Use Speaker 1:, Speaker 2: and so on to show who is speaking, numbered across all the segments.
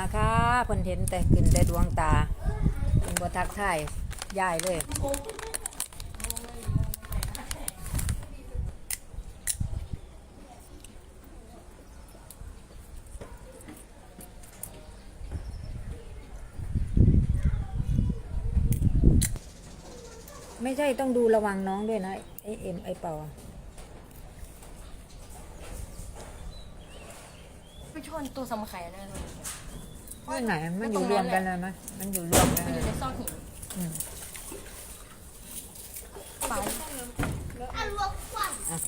Speaker 1: นะคะเพิ่นเห็นแต่ขึ้นแต่ดวงตาเพิ่นบ่ทักทายยายเลยไม่ใช่ต้องดูระวังน้องด้วยนะ ไอเอ็มไอเป่า
Speaker 2: ไปชนตัวสำไข่ได้เลย
Speaker 1: ไม่ไหน มันอยู่รวมกันเลยไหมมันอยู่รวมกัน
Speaker 2: มันอ
Speaker 1: เล
Speaker 2: ยู่
Speaker 1: ย
Speaker 2: ในซอกหิน
Speaker 1: อืม
Speaker 2: ไป
Speaker 3: อันรวมควัน
Speaker 1: อะ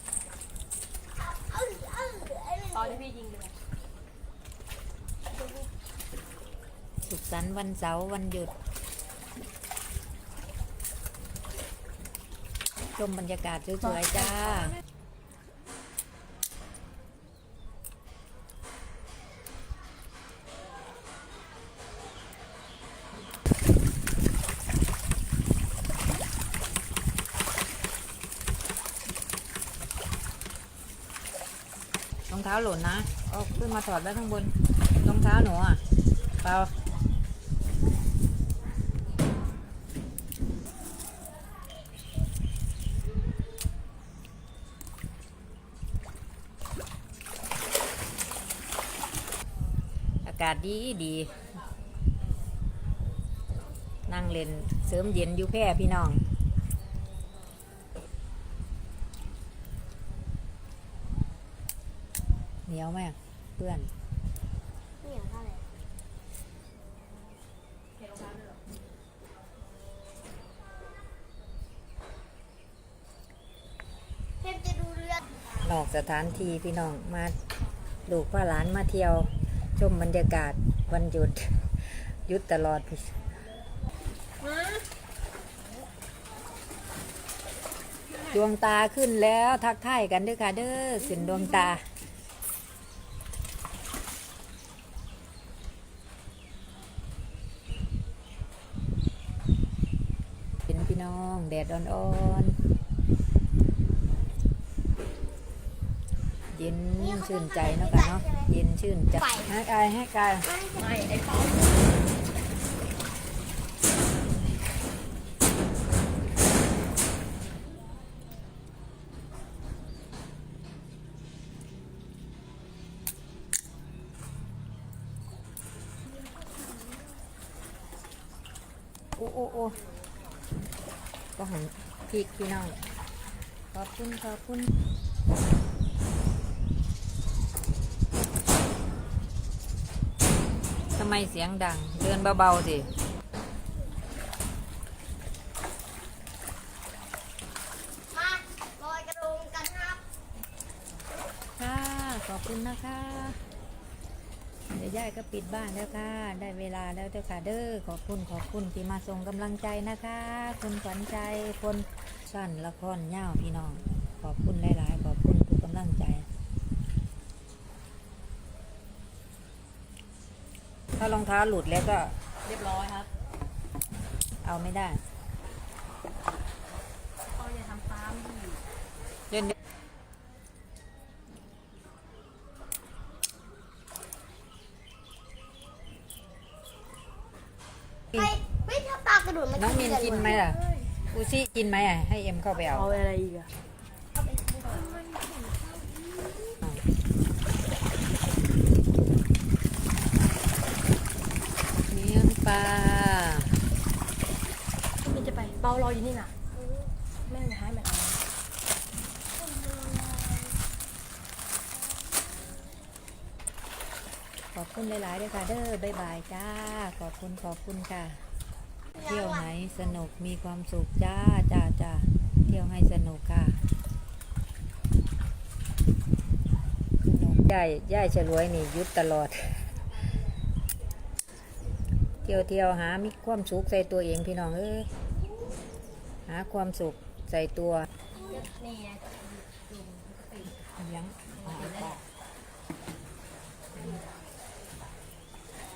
Speaker 3: เอาเอาไอ้นี่
Speaker 2: ตอนที่พี่ยิงเลย
Speaker 1: สุขสันต์วันเสาร์วันหยุด ชมบรรยากาศสวยๆจ้า องเท้าหล่นนะเอาขึ้นมาถอดไว้ข้างบนรองเท้าหนูอะเปล่าอากาศดีดี นั่งเล่นเสริมเย็นอยู่แพร่พี่น้อง เหนี ยวไหมอะเพื่อน
Speaker 3: นี่เหรอท่าอะไรเทพจะดูเรือน
Speaker 1: อกสถานที่พี่น้องมาลูกพ่อหลานมาเที่ยว ชมบรรยากาศวันหยุดหยุดตลอดดวงตาขึ้นแล้วทักทายกันเด้อค่ะเด้อขึ้นดวงตา เป็นพี่น้องแดดอ่อนๆ เย็นชื่นใจเนาะกันเนาะ เย็นชื่นใจให้กายให้กาย
Speaker 2: ไม่ไอ้เป้า
Speaker 1: โอ้โอ้โอ้ ก็หันพริกพี่น้อง ขอบคุณขอบคุณทำไมเสียงดัง เดินเบาๆสิ
Speaker 3: มาลอยกระทงกันครับ
Speaker 1: ค่ะ ขอบคุณนะคะเดี๋ยวยายก็ปิดบ้านแล้วค่ะ ได้เวลาแล้วเจ้าค่ะเด้อขอบคุณขอบคุณที่มาส่งกำลังใจนะคะ คุณขวัญใจคนสั้นละครเง่าวพี่น้อง ขอบคุณหลายๆ ขอบคุณทุกกำลังใจถ้ารองเท้าหลุดแล้วก็
Speaker 2: เรียบร้อยครับ
Speaker 1: เอาไม่ได้
Speaker 3: ไปไม่ถ้าปลากระโดดมัน
Speaker 1: น้องมินกินไหมล่ะอูซี่กินไหมอะให้เอ็มเข้าไปเอา
Speaker 2: เอาอะไรอีกอะ
Speaker 3: เอาไปกิน
Speaker 1: เลี้ยงปลา
Speaker 2: พี่มินจะไปเป้ารออยู่นี่น่ะแม่งหายแบ
Speaker 1: ขอบคุณหลาย ๆ ด้วยค่ะเด้อบายบายจ้า ขอบคุณขอบคุณค่ะ เที่ยวไหนสนุกมีความสุขจ้าจ้าจ้าเที่ยวให้สนุกค่ะย่ายย่ายฉลวยนี่ยุดตลอด เที่ยวเที่ยวหามีความสุขใส่ตัวเองพี่น้องเอ้ยหาความสุขใส่ตัว
Speaker 2: นี่ไง
Speaker 1: เลี้ยงหาปลา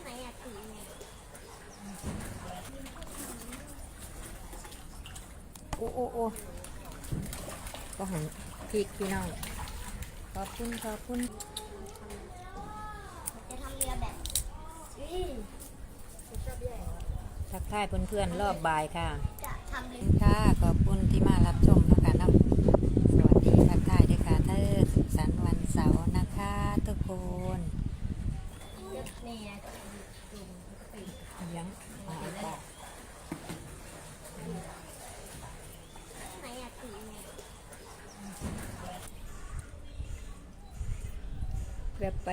Speaker 3: ไหนอะตีเนี่ย
Speaker 1: โอ้โอ้ก็หันพริกพี่น้อง ขอบคุณขอบคุณ
Speaker 3: จะทำเรือแบบนี่
Speaker 1: ทักทายเพื่อนๆรอบบ่ายค่ะ
Speaker 3: จะทำเล
Speaker 1: คุ
Speaker 3: ย
Speaker 1: ณค่ะ ขอบคุณที่มารับชมนะคะเนาะสวัสดีทักทายด้วยค่ะเธอสุขสันต์วันเสาร์นะคะ ทุกคน
Speaker 3: นี่ไง
Speaker 1: เลี้ยงหมาป่า
Speaker 3: ไหนอะตีไง
Speaker 1: แวบไป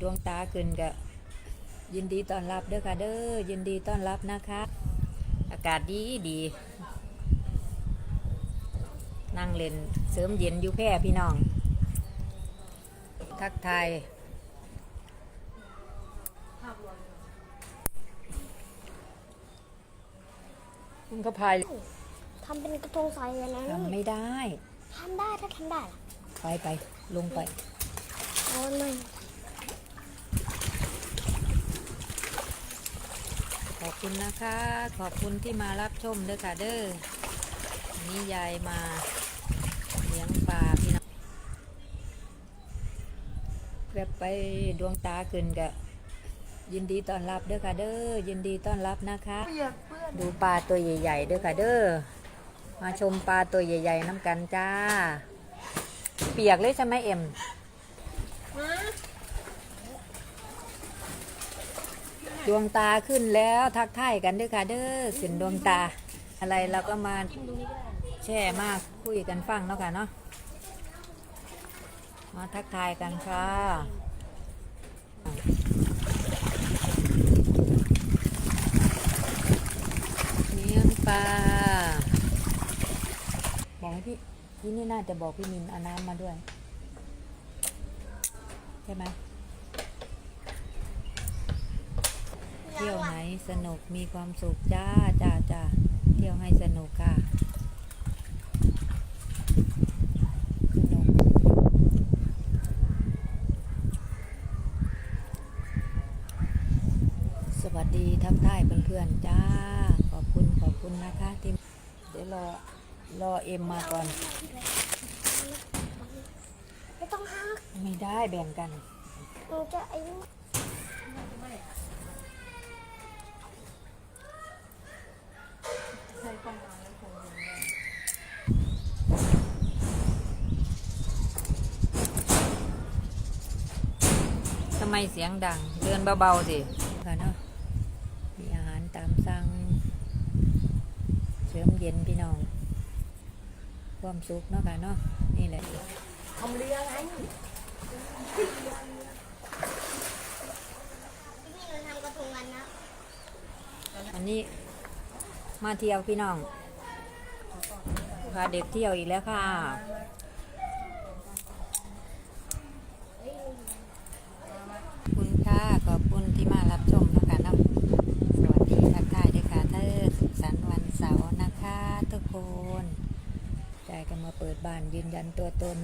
Speaker 1: ดวงตาขึ้นก็ยินดีต้อนรับเด้อค่ะเด้อยินดีต้อนรับนะคะ อากาศดีดีนั่งเล่นเสริมเย็นอยู่แพร่พี่น้อง ทักทายคุณก็พาย
Speaker 3: ทำเป็นกระทงใสเลยนะ
Speaker 1: ทำไม่ได้
Speaker 3: ทำได้ถ้าทำได้ล่ะ
Speaker 1: ไปไปลงไป
Speaker 3: โอ้ไม่
Speaker 1: ขอบคุณนะคะ ขอบคุณที่มารับชมเด้อค่ะเด้อนนี้ยายมาเลี้ยงปลาพี่น้องแวบไปดวงตาขึ้นก็ยินดีต้อนรับเด้อค่ะเด้อยินดีต้อนรับนะคะ ดูปลาตัวใหญ่ๆเด้อค่ะเด้อมาชมปลาตัวใหญ่ ๆน้ำกันจ้า เปียกเลยใช่ไหมเอ็ม ดวงตาขึ้นแล้วทักทายกันด้วยค่ะ เด้อขึ้นดวงตา อะไรเราก็มาแช่มากคุยกันฟังเนาะค่ะเนาะมาทักทายกันค่ะเลี้ยปลาบอกให้พี่พี่นี่น่าจะบอกพี่มินเอาน้ำมาด้วย ใช่ไหมเที่ยวไหนสนุกมีความสุขจ้าจ้าจ้าเที่ยวให้สนุกค่ะสนุกสวัสดีทักทายเพื่อนๆจ้า ขอบคุณขอบคุณนะคะที่เดี๋ยวรอรอเอ็มมาก่อน
Speaker 3: ไม่ต้องฮัก
Speaker 1: ไม่ได้แบ่งกัน
Speaker 3: หนูจะไอ้นี่
Speaker 2: ใส่กล่องมาแล้วคงอย่างเงี้ย
Speaker 1: ทำไมเสียงดัง เดินเบาๆสิค่ะเนาะมีอาหารตามสั่งเสริมเย็นพี่น้อง ความสุขเนาะค่ะเนาะนี่แหละ
Speaker 2: ทำเรือไง
Speaker 3: พี่มีหนูทำกระทงกันนะ
Speaker 1: อันนี้มาเที่ยวพี่น้องพาเด็กเที่ยวอีกแล้วค่ะ คุณค่ะขอบคุณที่มารับชมนะคะนาะสวัสดีทักทายด้วยค่ะเธอสุขสันต์วันเสาร์นะคะ ทุกคนใจกันมาเปิดบ้านยืนยันตัวตน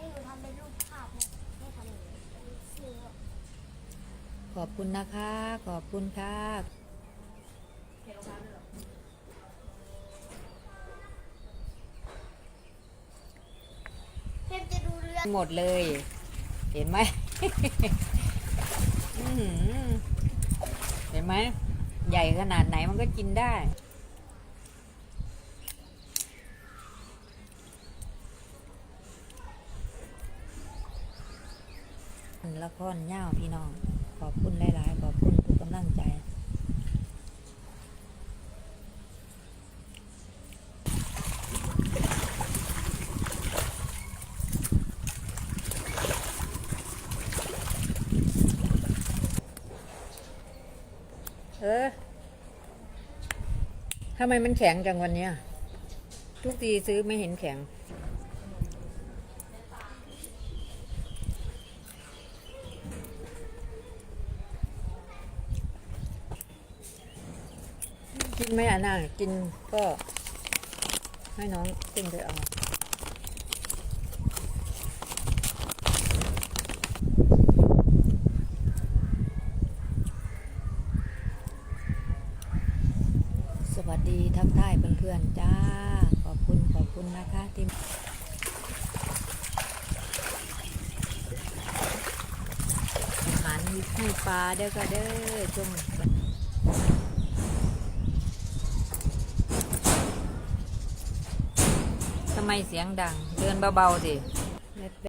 Speaker 3: นี้หนูทำเป็นรูปภาพเนี่ยไม่ทำอย่างนี้เป็นชื่อ
Speaker 1: ขอบ คุณนะคะ ขอบคุณค่ะ
Speaker 2: ห
Speaker 1: มดเลย เห็นไหม เห็นไหม ใหญ่ขนาดไหนมันก็กินได้ละครเง่าพี่น้อง ขอบคุณหลายๆ ขอบคุณทุกกำลังใจ เออทำไมมันแข็งจังวันเนี้ย ทุกทีซื้อไม่เห็นแข็ง ไม่อ่านั่กินก็ให้น้องกินไปเอาสวัสดีทักทายเพื่อนๆจ้า ขอบคุณขอบคุณนะคะที่อาหารมีปลาเด้อก็เด้อจง ไมเสียงดัง เดินเบาๆสิ